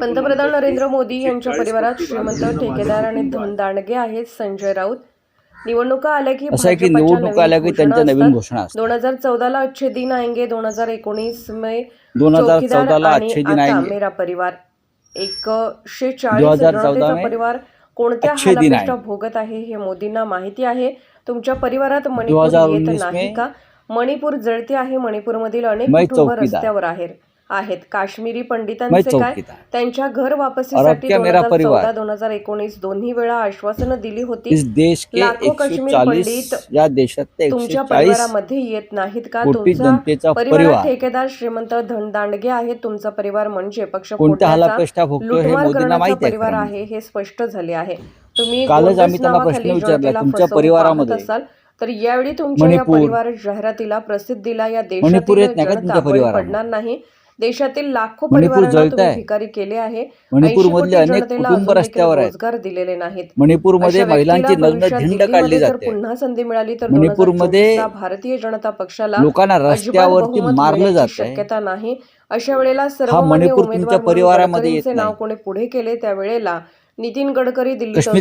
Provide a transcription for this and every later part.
पंतप्रधान नरेंद्र मोदी यांच्या परिवारात श्रीमंत ठेकेदार आणि धनदांडगे आहेत संजय राऊत. निवडणुका आल्या की असं आहे की भाजपाच्या निवडणूक आल्या की घोषणा त्यांच्या नवीन. घोषणा दोन हजार चौदाला अच्छे दिन आएंगे दोन हजार एकोणीस में दोन हजार चौदाला आणि अच्छे दिन आएंगे. मेरा परिवार. एकशे 2014 चाळीस जनतेचा परिवार कोणत्या हालापेष्टा. भोगत आहे हे मोदींना माहिती आहे. तुमच्या परिवारात मणिपूर 2019 येत नाही का? मणिपूर जळते आहे मणिपूरमधील अनेक कुटुंब. रस्त्यावर आहेत. आहेत. काश्मीरी पंडितांचे काय? त्यांच्या घर वापसीसाठी दोन हजार एकोणीस दोन्ही वेळा आश्वासनं दिली होती. देश के लाखो एकशे काश्मीर चाळीस पंडित या एकशे तुमच्या परिवारामध्ये येत नाहीत का? तुमचा परिवार ठेकेदार श्रीमंत धनदांडगे आहेत तुमचा परिवार म्हणजे पक्ष हे परिवार आहे हे स्पष्ट झाले आहे. तुम्ही कालच आम्ही त्यांना प्रश्न विचारला, तुमच्या परिवारामध्ये. असाल तर यावेळी तुमच्या या परिवार जाहिरातीला प्रसिद्धीला या देशातील परिवारामध्ये? पडणार नाही. देशातील लाखो मणिपूर परिवारांना तुम्ही. भिकारी केले आहे. मणिपूर 80 मधले अनेक कुटुंब रस्त्यावर आहेत. रोजगार दिलेले नाहीत. मणिपूरमध्ये अशा महिलांची नग्न धिंड काढली जाते. पुन्हा संधी मिळाली तर मणिपूरमध्ये 2024 ला भारतीय जनता पक्षाला लोकांना रस्त्यावरती मारलं जात शक्यता नाही. अशा वेळेला सर्व मणिपूर तुमच्या परिवारामध्ये नाव. कोणी पुढे केले त्यावेळेला नितीन गडकरी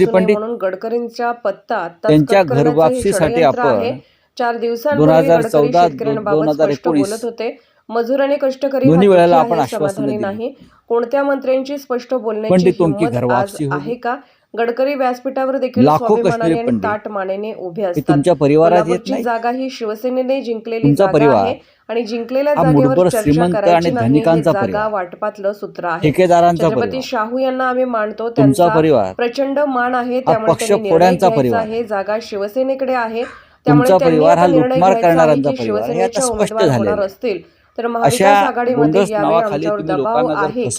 पंडित म्हणून गडकरींचा पत्ता त्यांच्या घरवापसीसाठी आपण आहे. चार दिवसांपूर्वी 2014 गडकरी शेतकऱ्यांबाबत 2019 स्पष्ट बोलत होते. मजूर आणि कष्टकरी दोन्ही वेळेला दुःखी आपण आश्वासनं. नाही कोणत्या मंत्र्यांची स्पष्ट बोलण्याची हिंमत आज. आहे का गडकरी व्यासपीठावर देखील स्वाभिमानाने काश्मीरी आणि. ताट मानेने उभे असतात जागा ही शिवसेनेने जिंकलेली जागा आहे आणि जिंकलेल्या जागेवर चर्चा करायची आणि नाही धनिकांचा जागा. वाटपातलं सूत्र आहे ठेकेदारांचा छत्रपती शाहू यांना आम्ही मानतो त्यांचा परिवार प्रचंड मान आहे त्यामुळे. आहे जागा शिवसेनेकडे आहे त्यामुळे परिवार हा लुटमार करणाऱ्यांचा परिवार. हे स्पष्ट आहे. असतील तर महाविकास आघाडीमध्ये गोंडस यावे नावाखाली आमच्यावर तुम्ही दबाव आहे की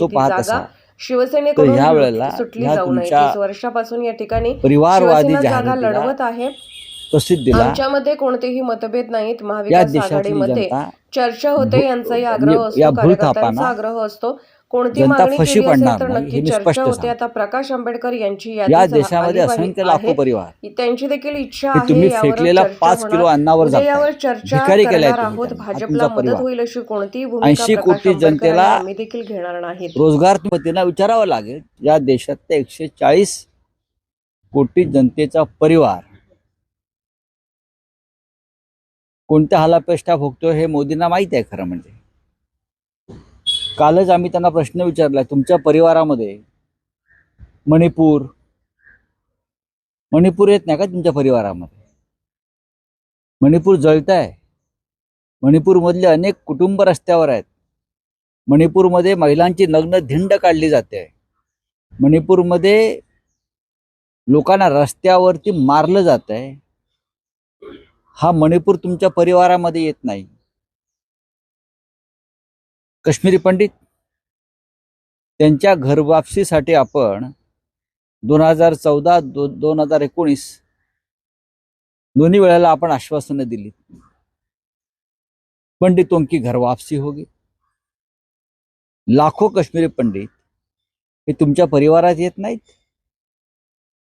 जागा शिवसेनेकडून सुटली जाऊ नये. तीस वर्षापासून या ठिकाणी परिवारवादी जागा लढवत आहे. आमच्यामध्ये कोणतेही मतभेद नाहीत. महाविकास आघाडीमध्ये चर्चा होते यांचाही आग्रह म्हणजे असतो या कार्यकर्त्यांचा आग्रह असतो. कोणती जनता मागणी फशी केली असेल पडणार तर नाही, हे नक्की मी चर्चा स्पष्ट होते सांगतो. आता प्रकाश आंबेडकर यांची या देशामध्ये आली असंख्य आहे. लाखो परिवार त्यांची देखील इच्छा हे आहे तुम्ही फेकलेला चर्चा पाच होणार. किलो अन्नावर उद्या. यावर चर्चा भिकारी केलाय करणार तुम्ही आहोत त्यांना, हा भाजपला तुमचा मदत परिवार. होईल अशी कोणतीही भूमिका 80 प्रकाश कोटी आंबेडकर जनतेला आम्ही देखील घेणार नाहीत रोजगार पतींना विचारावं लागेल या देशातल्या एकशे चाळीस कोटी जनतेचा परिवार कोणत्या हालापेष्टा भोगतो हे मोदींना माहिती आहे खरं म्हणजे कालच आम्ही त्यांना प्रश्न विचारला तुमच्या परिवारामध्ये मणिपूर मणिपूर येत नाही का तुमच्या परिवारामध्ये? मणिपूर जळत आहे मणिपूरमधले अनेक कुटुंब रस्त्यावर आहेत. मणिपूरमध्ये महिलांची नग्न धिंड काढली जाते. मणिपूरमध्ये लोकांना रस्त्यावरती मारलं जात आहे हा मणिपूर तुमच्या परिवारामध्ये येत नाही. काश्मीरी पंडित त्यांच्या घरवापसीसाठी आपण दोन हजार चौदा दो दोन हजार एकोणीस दोन्ही वेळेला आपण आश्वासनं दिली. पंडितों की घर वापसी होगी लाखो काश्मीरी पंडित हे तुमच्या परिवारात येत नाहीत.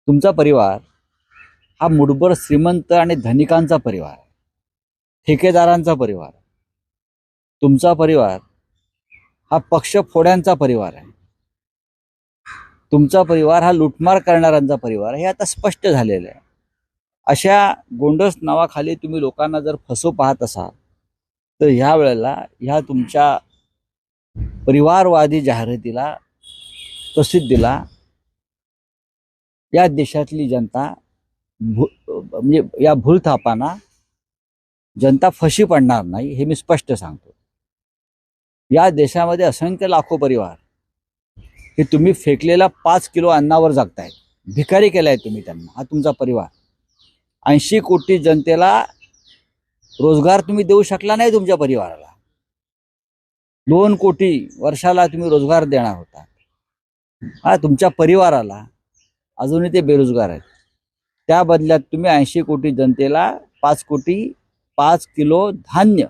तुमचा परिवार हा मुठभर श्रीमंत आणि धनिकांचा परिवार ठेकेदारांचा परिवार तुमचा परिवार हा पक्ष फोड्यांचा परिवार आहे. तुमचा परिवार हा लुटमार करणाऱ्यांचा परिवार हे आता स्पष्ट झालेलं आहे. अशा गोंडस नावाखाली तुम्ही लोकांना जर फसव पाहत असाल तर ह्या वेळेला ह्या तुमच्या परिवारवादी जाहिरातीला प्रसिद्धीला या देशातली जनता भू म्हणजे या भूलथापांना जनता फशी पडणार नाही हे मी स्पष्ट सांगतो. या देशामध्ये असंख्य लाखो परिवार. हे तुम्ही फेकलेला पाच किलो अन्नावर जगताय. भिकारी केलाय तुम्ही त्यांना. हा तुमचा परिवार. ऐंशी कोटी जनतेला रोजगार तुम्ही देऊ शकला नाही तुमच्या परिवाराला. दोन कोटी वर्षाला तुम्ही रोजगार देणार होता. हा तुमच्या परिवाराला अजूनही ते बेरोजगार आहेत. त्या बदल्यात तुम्ही ऐंशी कोटी जनतेला पाच कोटी पाच किलो धान्य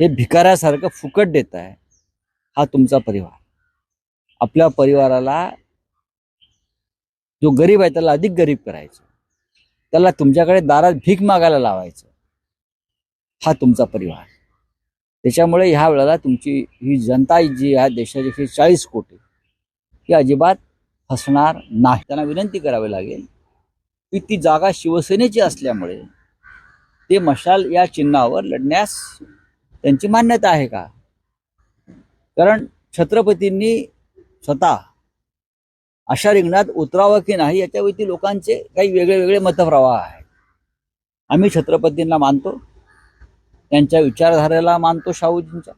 हे भिकाऱ्यासारखं फुकट देत आहे. हा तुमचा परिवार. आपल्या परिवाराला जो गरीब आहे त्याला अधिक गरीब करायचं. त्याला तुमच्याकडे दारात भीक मागायला लावायचं. हा तुमचा परिवार. त्याच्यामुळे ह्या वेळेला तुमची ही जनता जी आहे देशाची ही चाळीस कोटी ही अजिबात फसणार नाही. त्यांना विनंती करावी लागेल की ती जागा शिवसेनेची असल्यामुळे ते मशाल या चिन्हावर लढण्यास त्यांची मान्यता आहे का? कारण छत्रपतींनी स्वतः अशा रिंगणात उतरावं की नाही याच्यावरती लोकांचे काही वेगळे वेगळे मतप्रवाह आहेत. आम्ही छत्रपतींना मानतो. त्यांच्या विचारधारेला मानतो शाहूजींच्या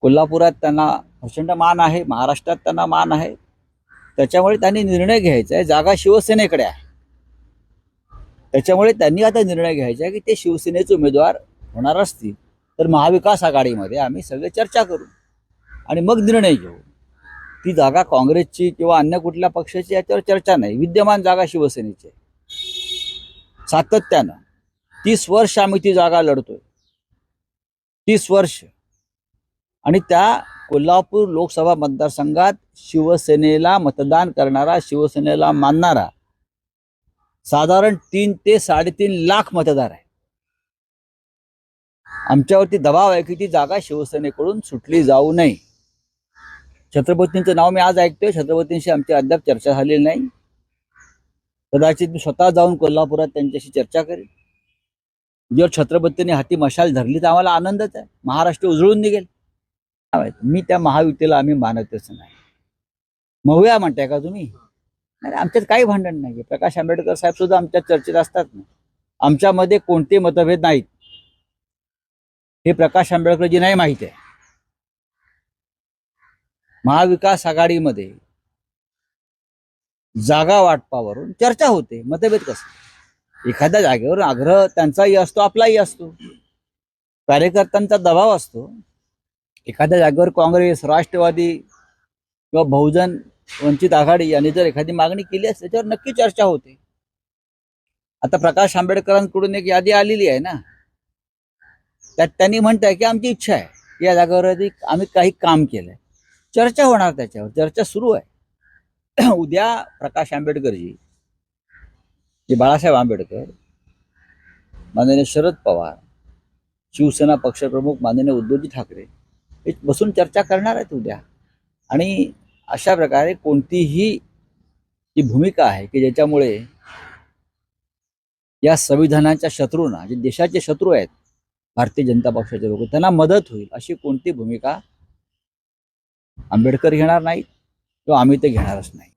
कोल्हापुरात त्यांना प्रचंड मान आहे महाराष्ट्रात त्यांना मान आहे. त्याच्यामुळे त्यांनी निर्णय घ्यायचा आहे. जागा शिवसेनेकडे आहे. त्याच्यामुळे त्यांनी आता निर्णय घ्यायचा आहे की ते शिवसेनेचे उमेदवार होणार असतील. तर महाविकास आघाडीमध्ये आम्ही सगळे चर्चा करू आणि मग निर्णय घेऊ. ती जागा काँग्रेसची किंवा अन्य कुठल्या पक्षाची याच्यावर चर्चा नाही. विद्यमान जागा शिवसेनेची आहे. सातत्यानं तीस वर्ष आम्ही ती जागा लढतोय. तीस वर्ष. आणि त्या कोल्हापूर लोकसभा मतदारसंघात शिवसेनेला मतदान करणारा शिवसेनेला मानणारा साधारण तीन ते साडेतीन लाख मतदार आहे आमच्यावरती दबाव आहे की ती जागा शिवसेनेकडून सुटली जाऊ नये. छत्रपतींचं नाव मी आज ऐकतोय. छत्रपतींशी आमची अद्याप चर्चा झालेली नाही. कदाचित मी स्वतः जाऊन कोल्हापुरात त्यांच्याशी चर्चा करेन. जर छत्रपतींनी हाती मशाल धरली तर आम्हाला आनंदच आहे. महाराष्ट्र उजळून निघेल. मी त्या महायुतीला आम्ही मानतच नाही. मऊया म्हणताय का तुम्ही? नाही आमच्यात काही भांडण नाही प्रकाश आंबेडकर साहेब सुद्धा आमच्या चर्चेत असतात ना. आमच्यामध्ये कोणते मतभेद नाहीत. हे प्रकाश आंबेडकरजी नाही माहिती आहे. महाविकास आघाडीमध्ये जागा वाटपावरून चर्चा होते. मतभेद कसं? एखाद्या जागेवर आग्रह त्यांचाही असतो आपलाही असतो. कार्यकर्त्यांचा दबाव असतो. एखाद्या जागेवर काँग्रेस राष्ट्रवादी किंवा बहुजन वंचित आघाडी यांनी जर एखादी मागणी केली असेल त्याच्यावर नक्की चर्चा होते. आता प्रकाश आंबेडकरांकडून एक यादी आलेली आहे ना. त्यात त्यांनी म्हणताय की आमची इच्छा आहे. या जागेवरती आम्ही काही काम केलंय. चर्चा होणार त्याच्यावर. चर्चा सुरू आहे. उद्या प्रकाश आंबेडकरजी जे बाळासाहेब आंबेडकर माननीय शरद पवार शिवसेना पक्षप्रमुख माननीय उद्धवजी ठाकरे हे बसून चर्चा करणार आहेत उद्या. आणि अशा प्रकारे कोणतीही जी भूमिका आहे की ज्याच्यामुळे या संविधानाच्या शत्रूंना जे देशाचे शत्रू आहेत भारतीय जनता पक्षाचे लोक त्यांना मदत होईल अशी कोणती भूमिका आंबेडकर घेणार नाहीत किंवा आम्ही ते घेणारच नाही.